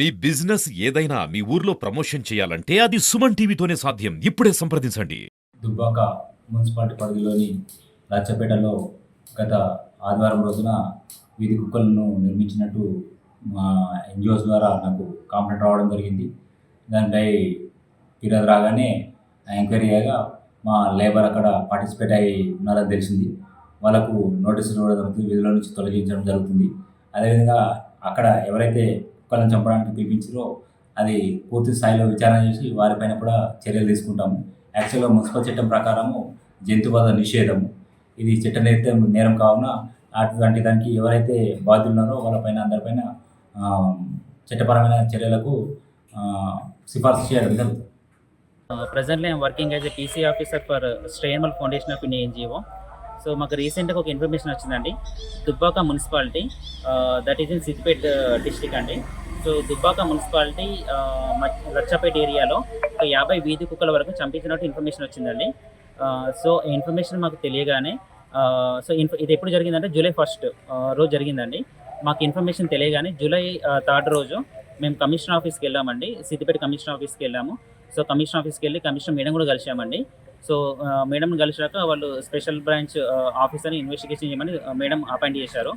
మీ business ఏదైనా మీ ఊర్లో promotion చేయాలంటే అది సుమన్ టీవీతోనే సాధ్యం. ఇప్పుడే సంప్రదించండి. దుబ్బాక మున్సిపాలిటీ పరిధిలోని లచ్చపేటలో గత ఆదివారం రోజున వీధి కుక్కలను నిర్మించినట్టు మా ఎన్జిఓస్ ద్వారా నాకు కాంప్లైంట్ రావడం జరిగింది. దానిపై ఫిర్యాదు రాగానే ఎంక్వైరీ చేయగా మా లేబర్ అక్కడ పార్టిసిపేట్ అయి ఉన్నారని తెలిసింది. వాళ్ళకు నోటీసులు ఇవ్వడం జరుగుతుంది విధుల నుంచి తొలగించడం జరుగుతుంది. అదేవిధంగా అక్కడ ఎవరైతే కుక్కలను చంపడానికి పిలిపించారో అది పూర్తి స్థాయిలో విచారణ చేసి వారిపైన కూడా చర్యలు తీసుకుంటాము. యాక్చువల్గా మున్సిపల్ చట్టం ప్రకారము జంతువధ నిషేధము. ఇది చట్టరీత్యా నేరం కావున అటువంటి దానికి ఎవరైతే బాధ్యులు ఉన్నారో వాళ్ళపైన అందరిపైన చట్టపరమైన చర్యలకు సిఫార్సు చేయడం జరుగుతుంది. Presently I'm working as a PC officer for stray animal foundation of India NGO so మాకు రీసెంట్గా ఒక ఇన్ఫర్మేషన్ వచ్చిందండి. Dubbaka municipality that is in Siddipet district అండి. సో దుబ్బాక మున్సిపాలిటీ లచ్చపేట ఏరియాలో ఒక యాభై వీధి కుక్కల వరకు చంపించినట్టు ఇన్ఫర్మేషన్ వచ్చిందండి. సో ఇన్ఫర్మేషన్ మాకు తెలియగానే సో ఇన్ఫ ఇది ఎప్పుడు జరిగిందంటే జూలై ఫస్ట్ రోజు జరిగిందండి. మాకు ఇన్ఫర్మేషన్ తెలియగానే జూలై థర్డ్ రోజు మేము కమిషన్ ఆఫీస్కి వెళ్ళామండి. సిద్దిపేట కమిషన్ ఆఫీస్కి వెళ్ళాము. సో కమిషన్ ఆఫీస్కి వెళ్ళి కమిషన్ మేడం కూడా కలిసామండి సో మేడం కలిసాక వాళ్ళు స్పెషల్ బ్రాంచ్ ఆఫీసర్ని ఇన్వెస్టిగేషన్ చేయమని మేడం అపాయింట్ చేశారు.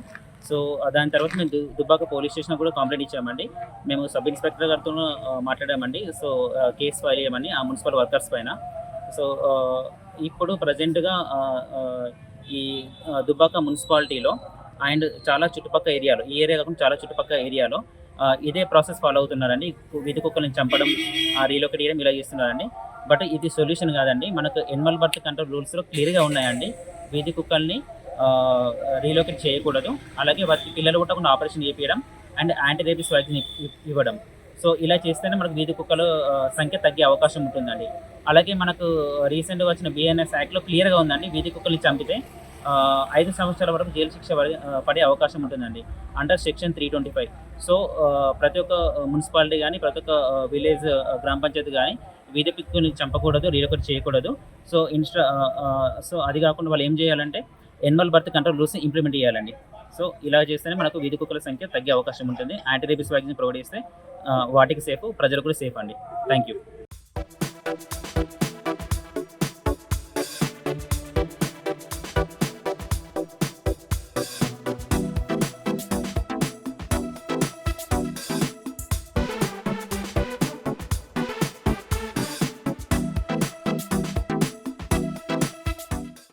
సో దాని తర్వాత మేము దు- దుబ్బాక పోలీస్ స్టేషన్ కూడా కంప్లైంట్ ఇచ్చామండి. మేము సబ్ ఇన్స్పెక్టర్ గారితో మాట్లాడామండి. సో కేసు ఫైల్ చేయమని ఆ మున్సిపల్ వర్కర్స్ పైన. సో ఇప్పుడు ప్రజెంట్గా ఈ దుబ్బాక మున్సిపాలిటీలో అండ్ చాలా చుట్టుపక్క ఏరియాలో ఈ ఏరియా కాకుండా చాలా చుట్టుపక్క ఏరియాలో ఇదే ప్రాసెస్ ఫాలో అవుతున్నారండి. వీధి కుక్కలను చంపడం ఆ రీలోకేట్ చేయడం ఇలా చేస్తున్నారండి. బట్ ఇది సొల్యూషన్ కాదండి. మనకు ఎనిమల్ బర్త్ కంట్రోల్ రూల్స్లో క్లియర్గా ఉన్నాయండి. వీధి కుక్కల్ని రీలోకేట్ చేయకూడదు. అలాగే వారికి పిల్లలు పుట్టకుండా ఆపరేషన్ చేపించడం అండ్ యాంటీ రేబీస్ వ్యాక్సిన్ ఇవ్వడం. సో ఇలా చేస్తేనే మనకు వీధి కుక్కల సంఖ్య తగ్గే అవకాశం ఉంటుందండి. అలాగే మనకు రీసెంట్గా వచ్చిన బిఎన్ఎస్ యాక్ట్లో క్లియర్గా ఉందండి. వీధి కుక్కల్ని చంపితే ఐదు సంవత్సరాల వరకు జైలు శిక్ష పడే పడే అవకాశం ఉంటుందండి. Under section three twenty five so ప్రతి ఒక్క మున్సిపాలిటీ కానీ ప్రతి ఒక్క విలేజ్ గ్రామ పంచాయతీ కానీ వీధి పిక్కుని చంపకూడదు రీలొకట్ చేయకూడదు. సో ఇన్స్టా సో అది కాకుండా వాళ్ళు ఏం చేయాలంటే animal birth control rules implement చేయాలండి. సో ఇలా చేస్తేనే మనకు వీధి కుక్కల సంఖ్య తగ్గే అవకాశం ఉంటుంది. యాంటీ రేబీస్ వ్యాక్సిన్ ప్రొవైడ్ చేస్తే వాటికి సేఫ్ ప్రజలకు కూడా సేఫ్ అండి. Thank you.